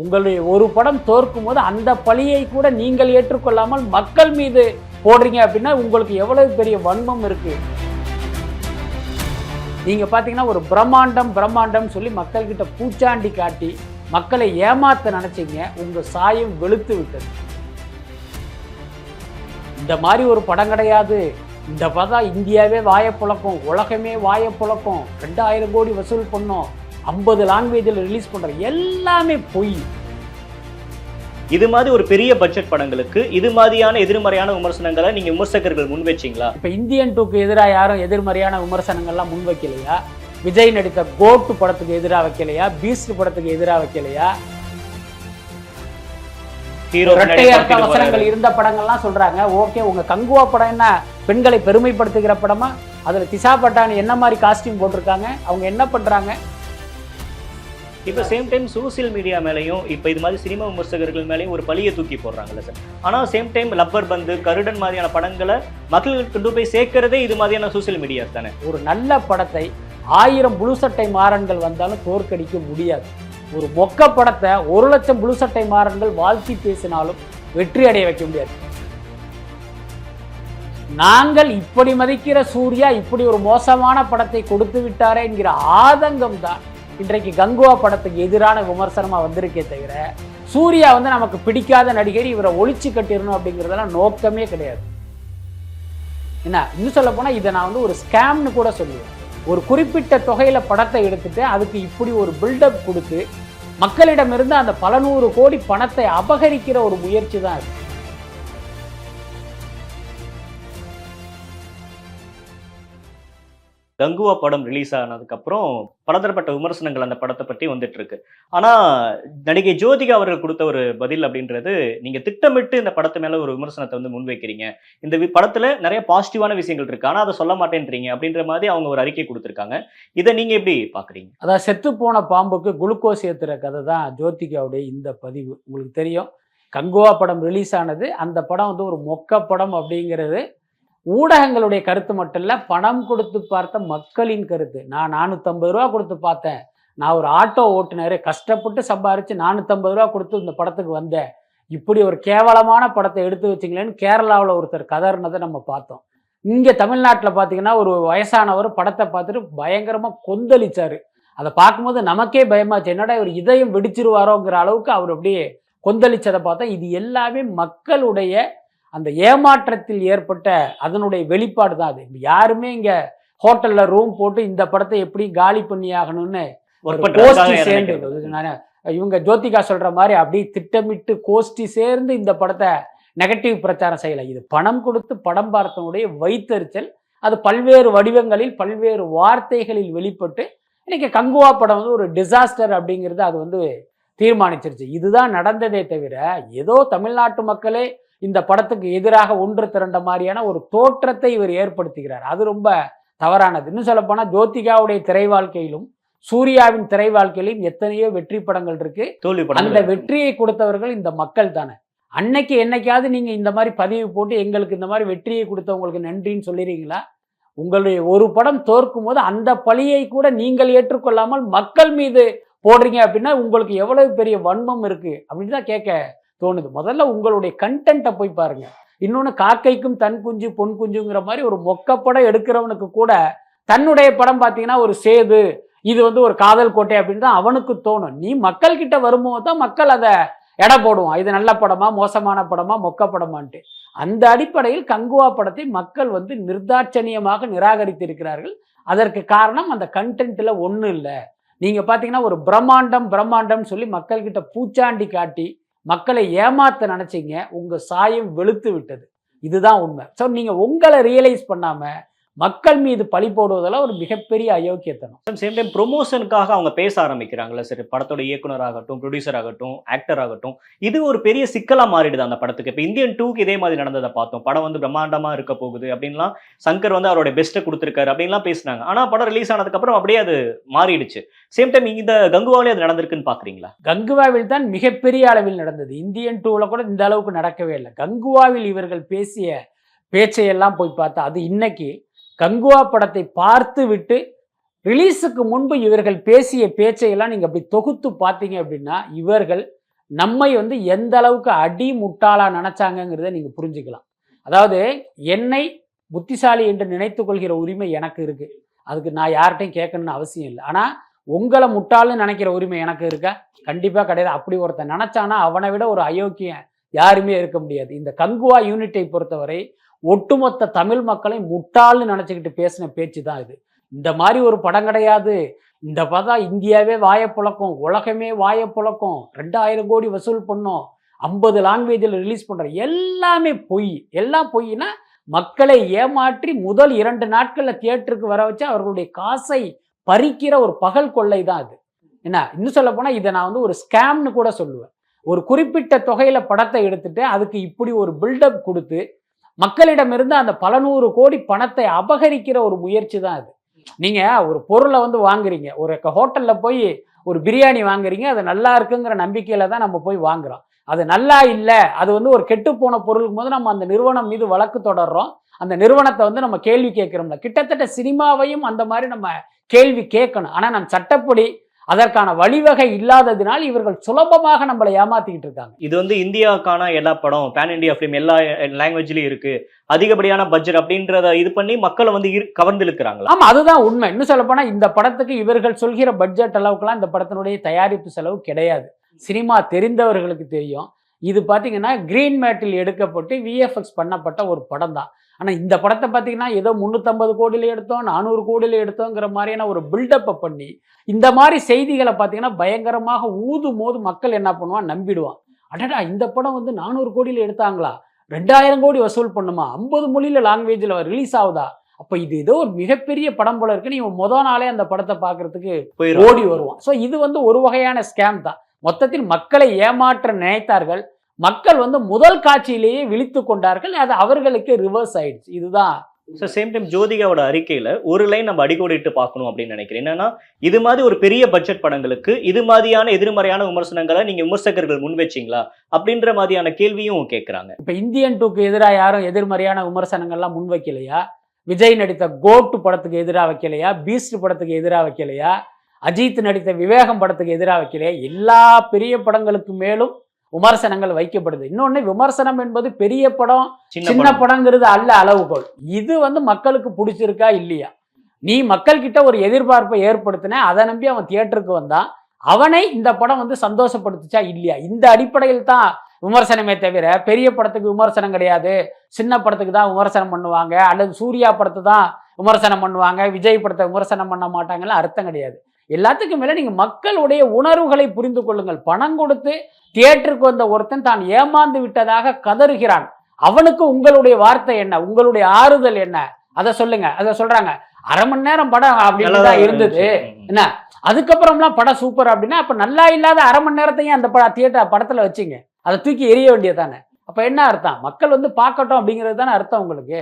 உங்களுடைய ஒரு படம் தோற்கும் போது அந்த பழியை கூட நீங்கள் ஏற்றுக்கொள்ளாமல் மக்கள் மீது போடுறீங்க அப்படின்னா உங்களுக்கு எவ்வளவு பெரிய வன்மம் இருக்கு? நீங்க பாத்தீங்கன்னா ஒரு பிரம்மாண்டம் பிரம்மாண்டம் சொல்லி மக்கள்கிட்ட பூச்சாண்டி காட்டி மக்களை ஏமாத்த நினைச்சீங்க உங்க சாயம் வெளுத்து விட்டது. இந்த மாதிரி ஒரு படம் கிடையாது. இந்த படம் இந்தியாவே வாய புழக்கும் உலகமே வாயை புழக்கம். ரெண்டாயிரம் கோடி வசூல் பண்ணோம். ஐம்பது லாங்குவேஜில் ரிலீஸ் பண்ற எல்லாமே பொய். இது மாதிரி ஒரு பெரிய பட்ஜெட் படங்களுக்கு இது மாதிரியான எதிர்மறையான விமர்சனங்களை நீங்க விமர்சகர்கள் முன் வச்சீங்களா? இப்ப இந்தியன் டூக்கு எதிராக யாரும் எதிர்மறையான விமர்சனங்கள்லாம் முன் வைக்கலையா? விஜய் நடித்த கோட்டு படத்துக்கு எதிராக வைக்கலையா? பீஸ்ட் படத்துக்கு எதிராக வைக்கலையா? ஹீரோ இரட்டை அர்த்த வசனங்கள் இருந்த படங்கள்லாம் சொல்றாங்க. ஓகே உங்க கங்குவா படம் என்ன? பெண்களை பெருமைப்படுத்துகிற படமா? அதுல திசா பட்டானி என்ன மாதிரி காஸ்டியூம் போட்டிருக்காங்க? அவங்க என்ன பண்றாங்க? இப்போ சேம் டைம் சோசியல் மீடியா மேலேயும் இப்போ இது மாதிரி சினிமா விமர்சகர்கள் மேலேயும் ஒரு பழியை தூக்கி போடுறாங்கல்ல சார் ஆனால் சேம் டைம் லப்பர் பந்து கருடன் மாதிரியான படங்களை மக்களுக்கு கொண்டு போய் சேர்க்கறதே இது மாதிரியான சோசியல் மீடியா தானே. ஒரு நல்ல படத்தை ஆயிரம் புழு சட்டை மாறன்கள் வந்தாலும் தோற்கடிக்க முடியாது. ஒரு மொக்க படத்தை ஒரு லட்சம் புழு சட்டை மாறன்கள் வாழ்த்தி பேசினாலும் வெற்றி அடைய வைக்க முடியாது. நாங்கள் இப்படி மதிக்கிற சூர்யா இப்படி ஒரு மோசமான படத்தை கொடுத்து விட்டாரே என்கிற ஆதங்கம் தான் இன்றைக்கு கங்குவா படத்துக்கு எதிரான விமர்சனமா வந்திருக்கே தவிர சூர்யா வந்து நமக்கு பிடிக்காத நடிகர் இவரை ஒழிச்சு கட்டிடணும் அப்படிங்கிறதெல்லாம் நோக்கமே கிடையாது. என்ன இன்னும் சொல்ல போனா இதை நான் வந்து ஒரு ஸ்கேம்னு கூட சொல்லுவேன். ஒரு குறிப்பிட்ட தொகையில படத்தை எடுத்துட்டு அதுக்கு இப்படி ஒரு பில்டப் கொடுத்து மக்களிடமிருந்து அந்த பல நூறு கோடி பணத்தை அபகரிக்கிற ஒரு முயற்சி தான் இருக்குது கங்குவா படம் ரிலீஸ் ஆனதுக்கப்புறம் பலதரப்பட்ட விமர்சனங்கள் அந்த படத்தை பற்றி வந்துட்டு இருக்கு நடிகை ஜோதிகா அவர்கள் கொடுத்த ஒரு பதில் அப்படின்றது நீங்கள் திட்டமிட்டு இந்த படத்து மேலே ஒரு விமர்சனத்தை வந்து முன்வைக்கிறீங்க. இந்த படத்தில் நிறைய பாசிட்டிவான விஷயங்கள் இருக்கு. ஆனால் அதை சொல்ல மாட்டேன்றீங்க அப்படின்ற மாதிரி அவங்க ஒரு அறிக்கை கொடுத்துருக்காங்க. இதை நீங்கள் எப்படி பார்க்குறீங்க? அதாவது செத்து போன பாம்புக்கு குளுக்கோஸ் ஏற்றுற கதை தான் ஜோதிகாவுடைய இந்த பதிவு. உங்களுக்கு தெரியும். கங்குவா படம் ரிலீஸ் ஆனது அந்த படம் வந்து ஒரு மொக்க படம் அப்படிங்கிறது ஊடகங்களுடைய கருத்து மட்டும் இல்லை பணம் கொடுத்து பார்த்த மக்களின் கருத்து. நான் நானூற்றம்பது ரூபா கொடுத்து பார்த்தேன். நான் ஒரு ஆட்டோ ஓட்டுநர் கஷ்டப்பட்டு சம்பாரித்து நானூற்றம்பது ரூபா கொடுத்து இந்த படத்துக்கு வந்தேன். இப்படி ஒரு கேவலமான படத்தை எடுத்து வச்சிங்களேன்னு கேரளாவில் ஒருத்தர் கதறினதை நம்ம பார்த்தோம். இங்கே தமிழ்நாட்டில் பார்த்தீங்கன்னா ஒரு வயசானவர் படத்தை பார்த்துட்டு பயங்கரமாக கொந்தளிச்சார். அதை பார்க்கும்போது நமக்கே பயமாச்சு. என்னடா இவர் இதயம் வெடிச்சிருவாரோங்கிற அளவுக்கு அவர் அப்படியே கொந்தளிச்சதை பார்த்தா இது எல்லாமே மக்களுடைய அந்த ஏமாற்றத்தில் ஏற்பட்ட அதனுடைய வெளிப்பாடு தான் அது. யாருமே இங்க ஹோட்டல்ல ரூம் போட்டு இந்த படத்தை எப்படி காலி பண்ணி ஆகணும்னு சேர்ந்து இவங்க ஜோதிகா சொல்ற மாதிரி அப்படி திட்டமிட்டு கோஷ்டி சேர்ந்து இந்த படத்தை நெகட்டிவ் பிரச்சாரம் செய்யல. இது பணம் கொடுத்து படம் பார்த்தவனுடைய வைத்தறிச்சல் அது பல்வேறு வடிவங்களில் பல்வேறு வார்த்தைகளில் வெளிப்பட்டு இன்னைக்கு கங்குவா படம் வந்து ஒரு டிசாஸ்டர் அப்படிங்கிறது அது வந்து தீர்மானிச்சிருச்சு. இதுதான் நடந்ததே தவிர ஏதோ தமிழ்நாட்டு மக்களே இந்த படத்துக்கு எதிராக ஒன்று திரண்ட மாதிரியான ஒரு தோற்றத்தை இவர் ஏற்படுத்துகிறார். அது ரொம்ப தவறானது. இன்னும் சொல்லப்போனால் ஜோதிகாவுடைய திரை வாழ்க்கையிலும் சூர்யாவின் திரை வாழ்க்கையிலும் எத்தனையோ வெற்றி படங்கள் இருக்கு. அந்த வெற்றியை கொடுத்தவர்கள் இந்த மக்கள் தானே. அன்னைக்கு என்னைக்காவது நீங்க இந்த மாதிரி பதிவு போட்டு எங்களுக்கு இந்த மாதிரி வெற்றியை கொடுத்தவங்களுக்கு நன்றின்னு சொல்லிடுறீங்களா உங்களுடைய ஒரு படம் தோற்கும் போது அந்த பழியை கூட நீங்கள் ஏற்றுக்கொள்ளாமல் மக்கள் மீது போடுறீங்க அப்படின்னா உங்களுக்கு எவ்வளவு பெரிய வன்மம் இருக்கு அப்படின்னு தான் கேட்க தோணுது. முதல்ல உங்களுடைய கண்டென்ட்டை போய் பாருங்க. இன்னொன்று காக்கைக்கும் தன் குஞ்சு பொன் குஞ்சுங்கிற மாதிரி ஒரு மொக்கப்படம் எடுக்கிறவனுக்கு கூட தன்னுடைய படம் பார்த்தீங்கன்னா ஒரு சேது இது வந்து ஒரு காதல் கோட்டை அப்படின்னு தான் அவனுக்கு தோணும். நீ மக்கள்கிட்ட வரும்போது தான் மக்கள் அதை எடை போடுவான். இது நல்ல படமா மோசமான படமா மொக்க படமான்ட்டு. அந்த அடிப்படையில் கங்குவா படத்தை மக்கள் வந்து நிர்தாட்சணியமாக நிராகரித்திருக்கிறார்கள். அதற்கு காரணம் அந்த கண்டென்ட்டில் ஒன்றும் இல்லை. நீங்கள் பார்த்தீங்கன்னா ஒரு பிரம்மாண்டம் பிரம்மாண்டம் சொல்லி மக்கள்கிட்ட பூச்சாண்டி காட்டி மக்களை ஏமாத்த நினைச்சிங்க உங்க சாயம் வெளுத்து விட்டது. இதுதான் உண்மை. ஸோ நீங்க உங்களை ரியலைஸ் பண்ணாம மக்கள் மீது பழி போடுவதெல்லாம் ஒரு மிகப்பெரிய அயோக்கியத்தனம். சேம் டைம் ப்ரொமோஷனுக்காக அவங்க பேச ஆரம்பிக்கிறாங்கல்ல சரி படத்தோட இயக்குனர் ஆகட்டும் ப்ரொடியூசர் ஆகட்டும் ஆக்டர் ஆகட்டும். இது ஒரு பெரிய சிக்கலா மாறிடுது அந்த படத்துக்கு. இப்போ இந்தியன் டூக்கு இதே மாதிரி நடந்ததை பார்த்தோம். படம் வந்து பிரம்மாண்டமா இருக்க போகுது அப்படின்லாம் சங்கர் வந்து அவரோட பெஸ்ட்டை கொடுத்துருக்காரு அப்படின்லாம் பேசினாங்க. ஆனா படம் ரிலீஸ் ஆனதுக்கு அப்புறம் அப்படியே அது மாறிடுச்சு. சேம் டைம் இந்த கங்குவாலே அது நடந்திருக்குன்னு பாக்குறீங்களா கங்குவாவில் தான் மிகப்பெரிய அளவில் நடந்தது. இந்தியன் டூவில் கூட இந்த அளவுக்கு நடக்கவே இல்லை. கங்குவாவில் இவர்கள் பேசிய பேச்சையெல்லாம் போய் பார்த்தா அது இன்னைக்கு கங்குவா படத்தை பார்த்து விட்டு ரிலீஸுக்கு முன்பு இவர்கள் பேசிய பேச்சையெல்லாம் நீங்கள் அப்படி தொகுத்து பார்த்தீங்க அப்படின்னா இவர்கள் நம்மை வந்து எந்த அளவுக்கு அடி முட்டாளா நினைச்சாங்கங்கிறத நீங்கள் புரிஞ்சுக்கலாம். அதாவது என்னை புத்திசாலி என்று நினைத்து கொள்கிற உரிமை எனக்கு இருக்குது அதுக்கு நான் யார்கிட்டையும் கேட்கணும்னு அவசியம் இல்லை. ஆனால் உங்களை முட்டாள்னு நினைக்கிற உரிமை எனக்கு இருக்கா? கண்டிப்பாக கிடையாது. அப்படி ஒருத்தன் நினச்சானா அவனை விட ஒரு அயோக்கியம் யாருமே இருக்க முடியாது. இந்த கங்குவா யூனிட்டை பொறுத்தவரை ஒட்டுமொத்த தமிழ் மக்களை முட்டாள்னு நினச்சிக்கிட்டு பேசின பேச்சு தான் இது. இந்த மாதிரி ஒரு படம் கிடையாது. இந்த படம் இந்தியாவே வாயை புழக்கம் உலகமே வாயை புழக்கம் ரெண்டாயிரம் கோடி வசூல் பண்ணோம் ஐம்பது லாங்குவேஜில் ரிலீஸ் பண்ணுற எல்லாமே பொய். எல்லாம் பொய்னா மக்களை ஏமாற்றி முதல் இரண்டு நாட்களில் தியேட்டருக்கு வர வச்சு அவர்களுடைய காசை பறிக்கிற ஒரு பகல் கொள்ளை தான் அது என்ன? இன்னும் சொல்ல போனால் இதை நான் வந்து ஒரு ஸ்கேம்னு கூட சொல்லுவேன். ஒரு குறிப்பிட்ட தொகையில் படத்தை எடுத்துட்டு அதுக்கு இப்படி ஒரு பில்டப் கொடுத்து மக்களிடமிருந்து அந்த பல நூறு கோடி பணத்தை அபகரிக்கிற ஒரு முயற்சி தான் அது. நீங்க ஒரு பொருளை வந்து வாங்குறீங்க. ஒரு ஹோட்டல்ல போய் ஒரு பிரியாணி வாங்குறீங்க. அது நல்லா இருக்குங்கிற நம்பிக்கையில தான் நம்ம போய் வாங்குறோம். அது நல்லா இல்லை அது வந்து ஒரு கெட்டு போன போது நம்ம அந்த நிறுவனம் மீது வழக்கு தொடர்றோம். அந்த நிறுவனத்தை வந்து நம்ம கேள்வி கேட்கிறோம்ல. கிட்டத்தட்ட சினிமாவையும் அந்த மாதிரி நம்ம கேள்வி கேட்கணும். ஆனால் நம்ம சட்டப்படி அதற்கான வழிவகை இல்லாததினால் இவர்கள் சுலபமாக நம்மளை ஏமாத்திக்கிட்டு இருக்காங்க. இது வந்து இந்தியாவுக்கான எல்லா படம் பேன் இந்தியா ஃபிலிம் எல்லா லாங்குவேஜ்லயும் இருக்கு. அதிகப்படியான பட்ஜெட் அப்படின்றத இது பண்ணி மக்களை வந்து ஈர்- கவர்ந்து இழுக்கிறாங்களா ஆமா அதுதான் உண்மை. இன்னும் சொல்ல போனா இந்த படத்துக்கு இவர்கள் சொல்கிற பட்ஜெட் அளவுக்குலாம் இந்த படத்தினுடைய தயாரிப்பு செலவு கிடையாது. சினிமா தெரிந்தவர்களுக்கு தெரியும். இது பார்த்தீங்கன்னா கிரீன் மேட்டில் எடுக்கப்பட்டு விஎஃப்எக்ஸ் பண்ணப்பட்ட ஒரு படம் தான் ஆனால் இந்த படத்தை பார்த்தீங்கன்னா ஏதோ முந்நூற்றம்பது கோடியில் எடுத்தோம் நானூறு கோடியில் எடுத்தோங்கிற மாதிரியான ஒரு பில்டப்பை பண்ணி இந்த மாதிரி செய்திகளை பார்த்தீங்கன்னா பயங்கரமாக ஊதும் போது மக்கள் என்ன பண்ணுவான் நம்பிடுவான் அடடா இந்த படம் வந்து நானூறு கோடியில் எடுத்தாங்களா? ரெண்டாயிரம் கோடி வசூல் பண்ணுமா? ஐம்பது மொழியில் லாங்குவேஜில் ரிலீஸ் ஆகுதா? அப்போ இது ஏதோ ஒரு மிகப்பெரிய படம் போல இருக்கு. நீ முத நாளே அந்த படத்தை பார்க்கறதுக்கு ஓடி வருவான் ஸோ இது வந்து ஒரு வகையான ஸ்கேம் தான். மொத்தத்தில் மக்களை ஏமாற்ற நினைத்தார்கள். மக்கள் வந்து முதல் காட்சியிலேயே விழித்து கொண்டார்கள் அது அவர்களுக்கு ரிவர்ஸ் ஆயிடுச்சு. இதுதான். ஸோ சேம் டைம் ஜோதிகாவோட அறிக்கையில ஒரு லைன் நம்ம அடிக்கோடிட்டு பார்க்கணும் அப்படின்னு நினைக்கிறேன். என்னன்னா இது மாதிரி ஒரு பெரிய பட்ஜெட் படங்களுக்கு இது மாதிரியான எதிர்மறையான விமர்சனங்களை நீங்க விமர்சகர்கள் முன் வச்சீங்களா? அப்படின்ற மாதிரியான கேள்வியும் கேட்கறாங்க இப்போ இந்தியன் டூக்கு எதிராக யாரும் எதிர்மறையான விமர்சனங்கள்லாம் முன் வைக்கலையா? விஜய் நடித்த கோட்டு படத்துக்கு எதிராக வைக்கலையா? பீஸ்ட் படத்துக்கு எதிராக வைக்கலையா? அஜித் நடித்த விவேகம் படத்துக்கு எதிராக வைக்கலையா? எல்லா பெரிய படங்களுக்கு மேலும் விமர்சனங்கள் வைக்கப்படுது. இன்னொன்று விமர்சனம் என்பது பெரிய படம் சின்ன படங்கிறது அல்ல அளவுகோல் இது வந்து மக்களுக்கு பிடிச்சிருக்கா இல்லையா? நீ மக்கள் கிட்ட ஒரு எதிர்பார்ப்பை ஏற்படுத்தின அதை நம்பி அவன் தியேட்டருக்கு வந்தான். அவனை இந்த படம் வந்து சந்தோஷப்படுத்துச்சா இல்லையா? இந்த அடிப்படையில் தான் விமர்சனமே தவிர பெரிய படத்துக்கு விமர்சனம் கிடையாது. சின்ன படத்துக்கு தான் விமர்சனம் பண்ணுவாங்க. அல்லது சூர்யா படத்தை தான் விமர்சனம் பண்ணுவாங்க. விஜய் படத்தை விமர்சனம் பண்ண மாட்டாங்கன்னு அர்த்தம் கிடையாது. எல்லாத்துக்கும் மேல நீங்க மக்களுடைய உணர்வுகளை புரிந்து கொள்ளுங்கள். பணம் கொடுத்து தியேட்டருக்கு வந்த ஒருத்தன் தான் ஏமாந்து விட்டதாக கதறுகிறான். அவனுக்கு உங்களுடைய வார்த்தை என்ன? உங்களுடைய ஆறுதல் என்ன? அதை சொல்லுங்க. அதை சொல்றாங்க. அரை மணி நேரம் படம் அப்படின்னு தான் இருந்தது. ம். அதுக்கப்புறம்லாம் படம் சூப்பர் அப்படின்னா அப்ப நல்லா இல்லாத அரை மணி நேரத்தையும் அந்த பட தியேட்டர் படத்துல வச்சீங்க. அதை தூக்கி எரிய வேண்டியதானே அப்ப என்ன அர்த்தம்? மக்கள் வந்து பார்க்கட்டும் அப்படிங்கிறது தானே அர்த்தம் உங்களுக்கு.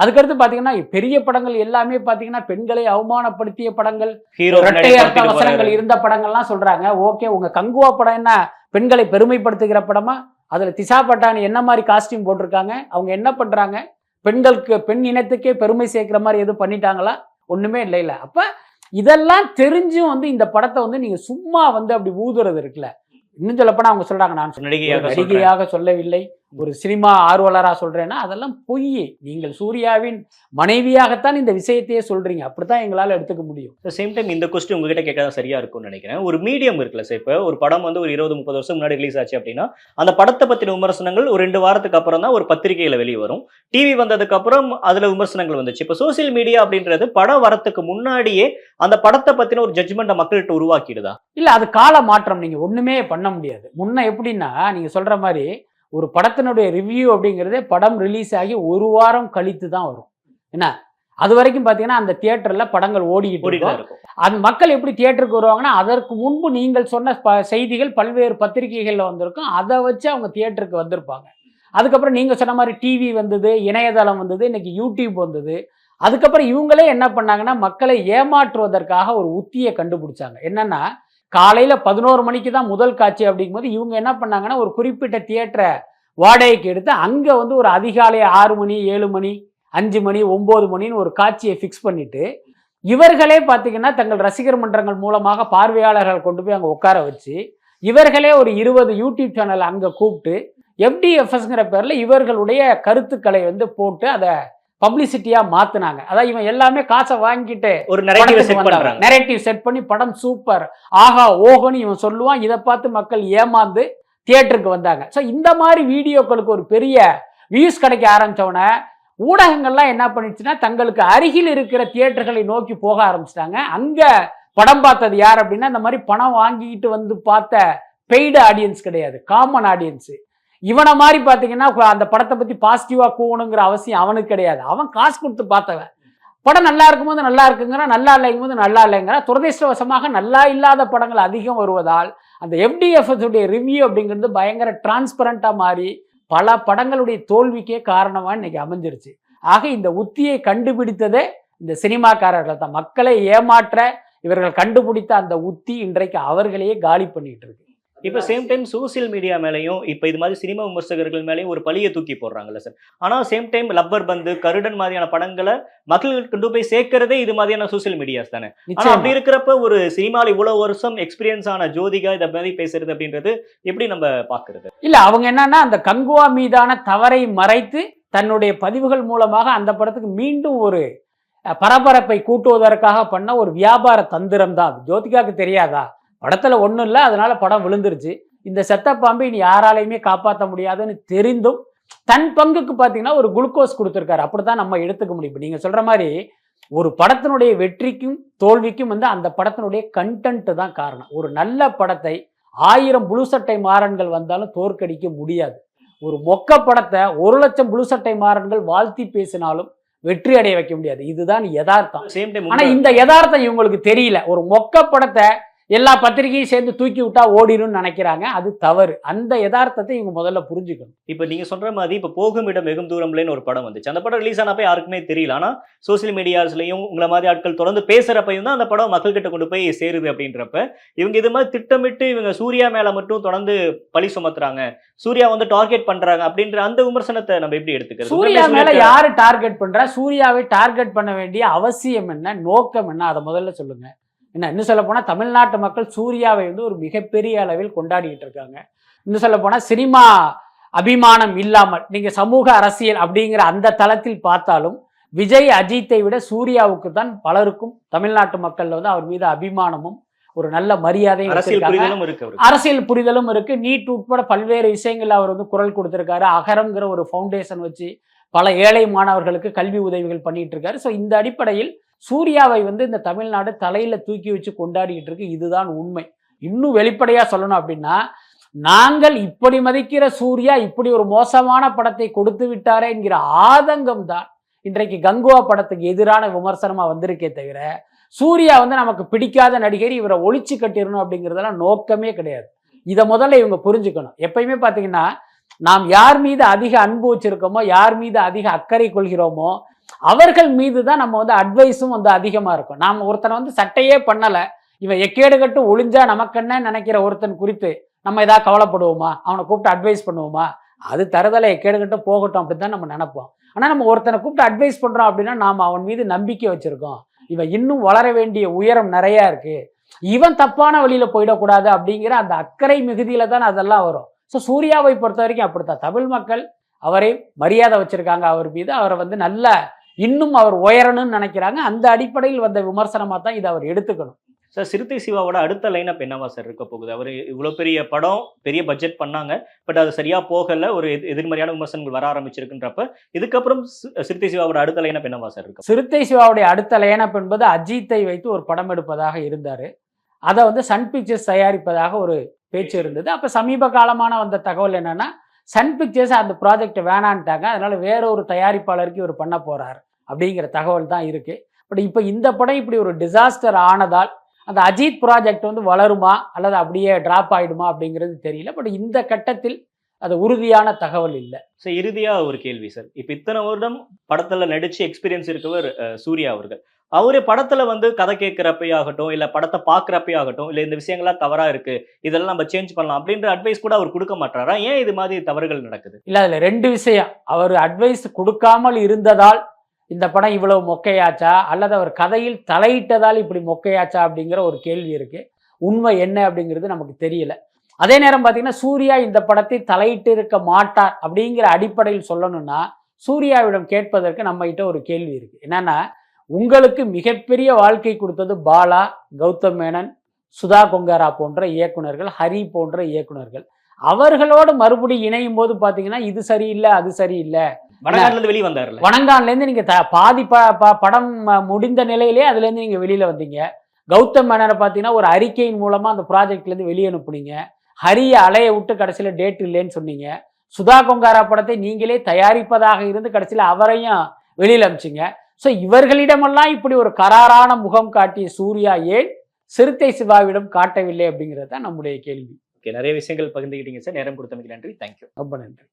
அதுக்கடுத்து பாத்தீங்கன்னா பெரிய படங்கள் எல்லாமே பாத்தீங்கன்னா பெண்களை அவமானப்படுத்திய படங்கள் ஹீரோ இரட்டை அர்த்த வசனங்கள் இருந்த படங்கள்லாம் சொல்றாங்க. ஓகே உங்க கங்குவா படம் என்ன? பெண்களை பெருமைப்படுத்துகிற படமா? அதுல திசா பட்டானி என்ன மாதிரி காஸ்டியூம் போட்டிருக்காங்க? அவங்க என்ன பண்றாங்க? பெண்களுக்கு பெண் இனத்துக்கே பெருமை சேர்க்கிற மாதிரி எதுவும் பண்ணிட்டாங்களா? ஒண்ணுமே இல்லை இல்ல. அப்ப இதெல்லாம் தெரிஞ்சும் வந்து இந்த படத்தை வந்து நீங்க சும்மா வந்து அப்படி ஊதுறது இருக்குல்ல. இன்னும் சொல்லப்போனா அவங்க சொல்றாங்க நான். நடிகையாக சொல்லவில்லை. ஒரு சினிமா ஆர்வலரா சொல்றேன்னா அதெல்லாம் பொய். நீங்கள் சூர்யாவின் மனைவியாகத்தான் இந்த விஷயத்தையே சொல்றீங்க. அப்படித்தான் எங்களால எடுத்துக்க முடியும். சேம் டைம் இந்த கொஸ்டின் உங்ககிட்ட கேட்கறதா சரியா இருக்கும்னு நினைக்கிறேன். ஒரு மீடியம் இருக்குல்ல சார் இப்போ ஒரு படம் வந்து ஒரு இருபது முப்பது வருஷம் முன்னாடி ரிலீஸ் ஆச்சு அப்படின்னா அந்த படத்தை பத்தின விமர்சனங்கள் ஒரு ரெண்டு வாரத்துக்கு அப்புறம் தான் ஒரு பத்திரிகையில வெளியே வரும். டிவி வந்ததுக்கு அப்புறம் அதுல விமர்சனங்கள் வந்துச்சு. இப்போ சோசியல் மீடியா அப்படின்றது படம் வரத்துக்கு முன்னாடியே அந்த படத்தை பத்தின ஒரு ஜட்ஜ்மெண்ட்டை மக்கள்கிட்ட உருவாக்கிடுதா? இல்ல அது கால மாற்றம் நீங்க ஒண்ணுமே பண்ண முடியாது. முன்ன எப்படின்னா நீங்க சொல்ற மாதிரி ஒரு படத்தினுடைய ரிவ்யூ அப்படிங்கிறதே படம் ரிலீஸ் ஆகி ஒரு வாரம் கழித்து தான் வரும். என்ன? அது வரைக்கும் பாத்தீங்கன்னா அந்த தியேட்டர்ல படங்கள் ஓடிக்கிட்டு இருக்கும். அந்த மக்கள் எப்படி தியேட்டருக்கு வருவாங்கன்னா அதற்கு முன்பு நீங்கள் சொன்ன ப- செய்திகள் பல்வேறு பத்திரிகைகள்ல வந்திருக்கும். அதை வச்சு அவங்க தியேட்டருக்கு வந்திருப்பாங்க. அதுக்கப்புறம் நீங்க சொன்ன மாதிரி டிவி வந்தது இணையதளம் வந்தது இன்னைக்கு யூடியூப் வந்தது. அதுக்கப்புறம் இவங்களே என்ன பண்ணாங்கன்னா மக்களை ஏமாற்றுவதற்காக ஒரு உத்தியை கண்டுபிடிச்சாங்க. என்னன்னா காலையில் பதினோரு மணிக்கு தான் முதல் காட்சி அப்படிங்கும்போது இவங்க என்ன பண்ணாங்கன்னா ஒரு குறிப்பிட்ட தியேட்டரை வாடகைக்கு எடுத்து அங்கே வந்து ஒரு அதிகாலை ஆறு மணி ஏழு மணி அஞ்சு மணி ஒம்பது மணின்னு ஒரு காட்சியை ஃபிக்ஸ் பண்ணிவிட்டு இவர்களே பார்த்தீங்கன்னா தங்கள் ரசிகர் மன்றங்கள் மூலமாக பார்வையாளர்கள் கொண்டு போய் அங்கே உட்கார வச்சு இவர்களே ஒரு இருபது யூடியூப் சேனல் அங்கே கூப்பிட்டு எஃப்டிஎஃப்எஸ்ங்கிற பேரில் இவர்களுடைய கருத்துக்களை வந்து போட்டு அதை பப்ளிசிட்டியாக மாற்றினாங்க அதான் இவன் எல்லாமே காசை வாங்கிட்டு ஒரு நெரேட்டிவ் செட் பண்ணி படம் சூப்பர் ஆஹா ஓஹோன்னு இவன் சொல்லுவான். இதை பார்த்து மக்கள் ஏமாந்து தியேட்டருக்கு வந்தாங்க. ஸோ இந்த மாதிரி வீடியோக்களுக்கு ஒரு பெரிய வியூஸ் கிடைக்க ஆரம்பிச்சவன ஊடகங்கள்லாம் என்ன பண்ணிச்சுன்னா தங்களுக்கு அருகில் இருக்கிற தியேட்டர்களை நோக்கி போக ஆரம்பிச்சிட்டாங்க. அங்க படம் பார்த்தது யார் அப்படின்னா இந்த மாதிரி பணம் வாங்கிட்டு வந்து பார்த்த பெய்டு ஆடியன்ஸ் கிடையாது. காமன் ஆடியன்ஸ் இவனை மாதிரி பார்த்தீங்கன்னா அந்த படத்தை பற்றி பாசிட்டிவாக கூவணுங்கிற அவசியம் அவனுக்கு கிடையாது. அவன் காசு கொடுத்து பார்த்தவன். படம் நல்லா இருக்கும்போது நல்லா இருக்குங்கிறான் நல்லா இல்லைங்கும் போது நல்லா இல்லைங்கிறான் துரதிருஷ்டவசமாக நல்லா இல்லாத படங்கள் அதிகம் வருவதால் அந்த எஃப்டிஎஃப்எஸுடைய ரிவ்யூ அப்படிங்கிறது பயங்கர டிரான்ஸ்பரண்ட்டாக மாறி பல படங்களுடைய தோல்விக்கே காரணமாக இன்னைக்கு அமைஞ்சிருச்சு. ஆக இந்த உத்தியை கண்டுபிடித்ததே இந்த சினிமாக்காரர்கள் தான். மக்களை ஏமாற்ற இவர்கள் கண்டுபிடித்த அந்த உத்தி இன்றைக்கு அவர்களையே காலி பண்ணிட்டு இருக்கு. இப்ப சேம் டைம் சோசியல் மீடியா மேலயும் இப்ப இது மாதிரி சினிமா விமர்சகர்கள் மேலயும் ஒரு பழியை தூக்கி போடுறாங்கல்ல சார் ஆனா சேம் டைம் லப்பர் பந்து கருடன் மாதிரியான படங்களை மக்களுக்கு கொண்டு போய் சேர்க்கறதே இது மாதிரியான சோசியல் மீடியாஸ் தானே. அப்படி இருக்கிறப்ப ஒரு சினிமால இவ்வளவு வருஷம் எக்ஸ்பீரியன்ஸ் ஆன ஜோதிகா இதை மாதிரி பேசுறது அப்படின்றது எப்படி நம்ம பாக்குறது இல்ல அவங்க என்னன்னா அந்த கங்குவா மீதான தவறை மறைத்து தன்னுடைய பதிவுகள் மூலமாக அந்த படத்துக்கு மீண்டும் ஒரு பரபரப்பை கூட்டுவதற்காக பண்ண ஒரு வியாபார தந்திரம் தான் அது. ஜோதிகாவுக்கு தெரியாதா? படத்துல ஒண்ணும் இல்லை அதனால படம் விழுந்துருச்சு. இந்த செத்த பாம்பை இனி யாராலையுமே காப்பாற்ற முடியாதுன்னு தெரிந்தும் தன் பங்குக்கு பார்த்தீங்கன்னா ஒரு குளுக்கோஸ் கொடுத்துருக்காரு. அப்படித்தான் நம்ம எடுத்துக்க முடியும். நீங்க சொல்ற மாதிரி ஒரு படத்தினுடைய வெற்றிக்கும் தோல்விக்கும் வந்து அந்த படத்தினுடைய கண்டென்ட் தான் காரணம். ஒரு நல்ல படத்தை ஆயிரம் புழு சட்டை மாறன்கள் வந்தாலும் தோற்கடிக்க முடியாது. ஒரு மொக்க படத்தை ஒரு லட்சம் புழு சட்டை மாறன்கள் வாழ்த்தி பேசினாலும் வெற்றி அடைய வைக்க முடியாது. இதுதான் யதார்த்தம். சேம் டைம் ஆனா இந்த யதார்த்தம் இவங்களுக்கு தெரியல. ஒரு மொக்க படத்தை எல்லா பத்திரிகையும் சேர்ந்து தூக்கி விட்டா ஓடிடும்னு நினைக்கிறாங்க. அது தவறு. அந்த யதார்த்தத்தை இவங்க முதல்ல புரிஞ்சுக்கணும். இப்ப நீங்க சொல்ற மாதிரி இப்ப போகும் இடம் வெகும் தூரம்லன்னு ஒரு படம் வந்துச்சு. அந்த படம் ரிலீஸ் ஆனப்ப யாருக்குமே தெரியல. ஆனா சோசியல் மீடியாஸ்லயும் உங்களை மாதிரி ஆட்கள் தொடர்ந்து பேசுறப்பையும் தான் அந்த படம் மக்கள் கிட்ட கொண்டு போய் சேருது அப்படின்றப்ப இவங்க இது மாதிரி திட்டமிட்டு இவங்க சூர்யா மேல மட்டும் தொடர்ந்து பழி சுமத்துறாங்க. சூர்யா வந்து டார்கெட் பண்றாங்க அப்படின்ற அந்த விமர்சனத்தை நம்ம எப்படி எடுத்துக்கிறது? சூர்யா மேல யாரு டார்கெட் பண்றா? சூர்யாவை டார்கெட் பண்ண வேண்டிய அவசியம் என்ன? நோக்கம் என்ன? அதை முதல்ல சொல்லுங்க. என்ன இன்னும் சொல்ல போனா தமிழ்நாட்டு மக்கள் சூர்யாவை வந்து ஒரு மிகப்பெரிய அளவில் கொண்டாடிக்கிட்டு இருக்காங்க. இன்னும் சொல்ல போனா சினிமா அபிமானம் இல்லாமல் நீங்க சமூக அரசியல் அப்படிங்கிற அந்த தளத்தில் பார்த்தாலும் விஜய் அஜித்தை விட சூர்யாவுக்கு தான் பலருக்கும் தமிழ்நாட்டு மக்கள்ல வந்து அவர் மீது அபிமானமும் ஒரு நல்ல மரியாதையும் அரசியல். புரிதலும் இருக்கு அவருக்கு. அரசியல் புரிதலும் இருக்கு. நீட் உட்பட பல்வேறு விஷயங்கள்ல அவர் வந்து குரல் கொடுத்திருக்காரு. அகரம்ங்கிற ஒரு ஃபவுண்டேஷன் வச்சு பல ஏழை மாணவர்களுக்கு கல்வி உதவிகள் பண்ணிட்டு இருக்காரு. ஸோ இந்த அடிப்படையில் சூர்யாவை வந்து இந்த தமிழ்நாடு தலையில தூக்கி வச்சு கொண்டாடிக்கிட்டு இருக்கு. இதுதான் உண்மை. இன்னும் வெளிப்படையா சொல்லணும் அப்படின்னா நாங்கள் இப்படி மதிக்கிற சூர்யா இப்படி ஒரு மோசமான படத்தை கொடுத்து விட்டாரே என்கிற ஆதங்கம் தான் இன்றைக்கு கங்குவா படத்துக்கு எதிரான விமர்சனமா வந்திருக்கே தவிர சூர்யா வந்து நமக்கு பிடிக்காத நடிகர் இவரை ஒழிச்சு கட்டிடணும் அப்படிங்கிறதெல்லாம் நோக்கமே கிடையாது. இதை முதல்ல இவங்க புரிஞ்சுக்கணும். எப்பயுமே பார்த்தீங்கன்னா நாம் யார் மீது அதிக அன்பு வச்சிருக்கோமோ யார் மீது அதிக அக்கறை கொள்கிறோமோ அவர்கள் மீது தான் நம்ம வந்து அட்வைஸும் வந்து அதிகமாக இருக்கும். நாம் ஒருத்தனை வந்து சட்டையே பண்ணலை இவன் எக்கேடு கட்டு ஒளிஞ்சா நமக்கென்ன நினைக்கிற ஒருத்தன் குறித்து நம்ம ஏதாவது கவலைப்படுவோமா? அவனை கூப்பிட்டு அட்வைஸ் பண்ணுவோமா? அது தருதலை எக்கேடு கட்டு போகட்டும் அப்படின்னு தான் நம்ம நினைப்போம். ஆனால் நம்ம ஒருத்தனை கூப்பிட்டு அட்வைஸ் பண்ணுறோம் அப்படின்னா நாம் அவன் மீது நம்பிக்கை வச்சுருக்கோம். இவன் இன்னும் வளர வேண்டிய உயரம் நிறையா இருக்கு. இவன் தப்பான வழியில் போயிடக்கூடாது அப்படிங்கிற அந்த அக்கறை மிகுதியில தான் அதெல்லாம் வரும். ஸோ சூர்யாவை பொறுத்த வரைக்கும் அப்படித்தான். தமிழ் மக்கள் அவரை மரியாதை வச்சுருக்காங்க. அவர் மீது அவரை வந்து நல்ல இன்னும் அவர் உயரணும்னு நினைக்கிறாங்க. அந்த அடிப்படையில் வந்த விமர்சனமா தான் இதை அவர் எடுத்துக்கணும். சார் சிறுத்தை சிவாவோட அடுத்த லைனப் என்னவா சார் இருக்க போகுது? அவர் இவ்வளவு பெரிய படம் பெரிய பட்ஜெட் பண்ணாங்க. பட் அது சரியா போகல. ஒரு எதிர்- எதிர்மறையான விமர்சனங்கள் வர ஆரம்பிச்சிருக்குன்றப்ப இதுக்கப்புறம் சிறுத்தை சிவாவோட அடுத்த லைனப் என்னவா சார் இருக்கு சிறுத்தை சிவாவுடைய அடுத்த லைனப் என்பது அஜித்தை வைத்து ஒரு படம் எடுப்பதாக இருந்தார். அதை வந்து சன் பிக்சர்ஸ் தயாரிப்பதாக ஒரு பேச்சு இருந்தது. அப்போ சமீப காலமான வந்த தகவல் என்னன்னா சன் பிக்சர்ஸ் அந்த ப்ராஜெக்ட் வேணான்ட்டாங்க. அதனால வேற ஒரு தயாரிப்பாளருக்கு இவர் பண்ண போறார். அப்படிங்கிற தகவல் தான் இருக்கு. பட் இப்போ இந்த படம் இப்படி ஒரு டிசாஸ்டர் ஆனதால் அந்த அஜித் ப்ராஜெக்ட் வந்து வளருமா? அல்லது அப்படியே டிராப் ஆயிடுமா? அப்படிங்கிறது தெரியல. பட் இந்த கட்டத்தில் அது உறுதியான தகவல் இல்லை. சார் இறுதியா ஒரு கேள்வி சார் இப்ப இத்தனை வருடம் படத்துல நடிச்சு எக்ஸ்பீரியன்ஸ் இருக்கவர் சூர்யா அவர்கள். அவரு படத்துல வந்து கதை கேட்கிறப்பயாகட்டும் இல்ல படத்தை பாக்குறப்பயாகட்டும் இல்ல இந்த விஷயங்கள்லாம் தவறா இருக்கு இதெல்லாம் நம்ம சேஞ்ச் பண்ணலாம் அப்படின்ற அட்வைஸ் கூட அவர் கொடுக்க மாட்டாரா? ஏன் இது மாதிரி தவறுகள் நடக்குது? இல்ல அதுல ரெண்டு விஷயம். அவர் அட்வைஸ் கொடுக்காமல் இருந்ததால் இந்த படம் இவ்வளவு மொக்கையாச்சா? அல்லது அவர் கதையில் தலையிட்டதால் இப்படி மொக்கையாச்சா? அப்படிங்கிற ஒரு கேள்வி இருக்குது உண்மை என்ன அப்படிங்கிறது நமக்கு தெரியல. அதே நேரம் பார்த்தீங்கன்னா சூர்யா இந்த படத்தை தலையிட்டு இருக்க மாட்டார் அப்படிங்கிற அடிப்படையில் சொல்லணும்னா சூர்யாவிடம் கேட்பதற்கு நம்ம கிட்ட ஒரு கேள்வி இருக்கு. என்னன்னா உங்களுக்கு மிகப்பெரிய வாழ்க்கை கொடுத்தது பாலா கௌதம் மேனன் சுதா கொங்காரா போன்ற இயக்குனர்கள் ஹரி போன்ற இயக்குனர்கள் அவர்களோடு மறுபடியும் இணையும் போது பார்த்தீங்கன்னா இது சரியில்லை அது சரியில்லை. வடநாட்டுல இருந்து வெளியே வந்தாருல்ல. வணங்கான்லேருந்து நீங்கள் த பாதி ப படம் முடிந்த நிலையிலே அதுலேருந்து நீங்கள் வெளியில் வந்தீங்க. கௌதம் மேனனை பார்த்தீங்கன்னா ஒரு அறிக்கையின் மூலமாக அந்த ப்ராஜெக்ட்லேருந்து வெளியே அனுப்புனீங்க. ஹரியை அலைய விட்டு கடைசியில் டேட் இல்லைன்னு சொன்னீங்க. சுதா கொங்காரா படத்தை நீங்களே தயாரிப்பதாக இருந்து கடைசியில் அவரையும் வெளியில் அனுப்பிச்சிங்க. ஸோ இவர்களிடமெல்லாம் இப்படி ஒரு கராரான முகம் காட்டிய சூர்யா ஏன் சிறுத்தை சிவாவிடம் காட்டவில்லை அப்படிங்கிறது தான் நம்முடைய கேள்வி. ஓகே நிறைய விஷயங்கள் பகிர்ந்துக்கிட்டீங்க சார். நேரம் கொடுத்தமைக்கு நன்றி. தேங்க்யூ ரொம்ப நன்றி.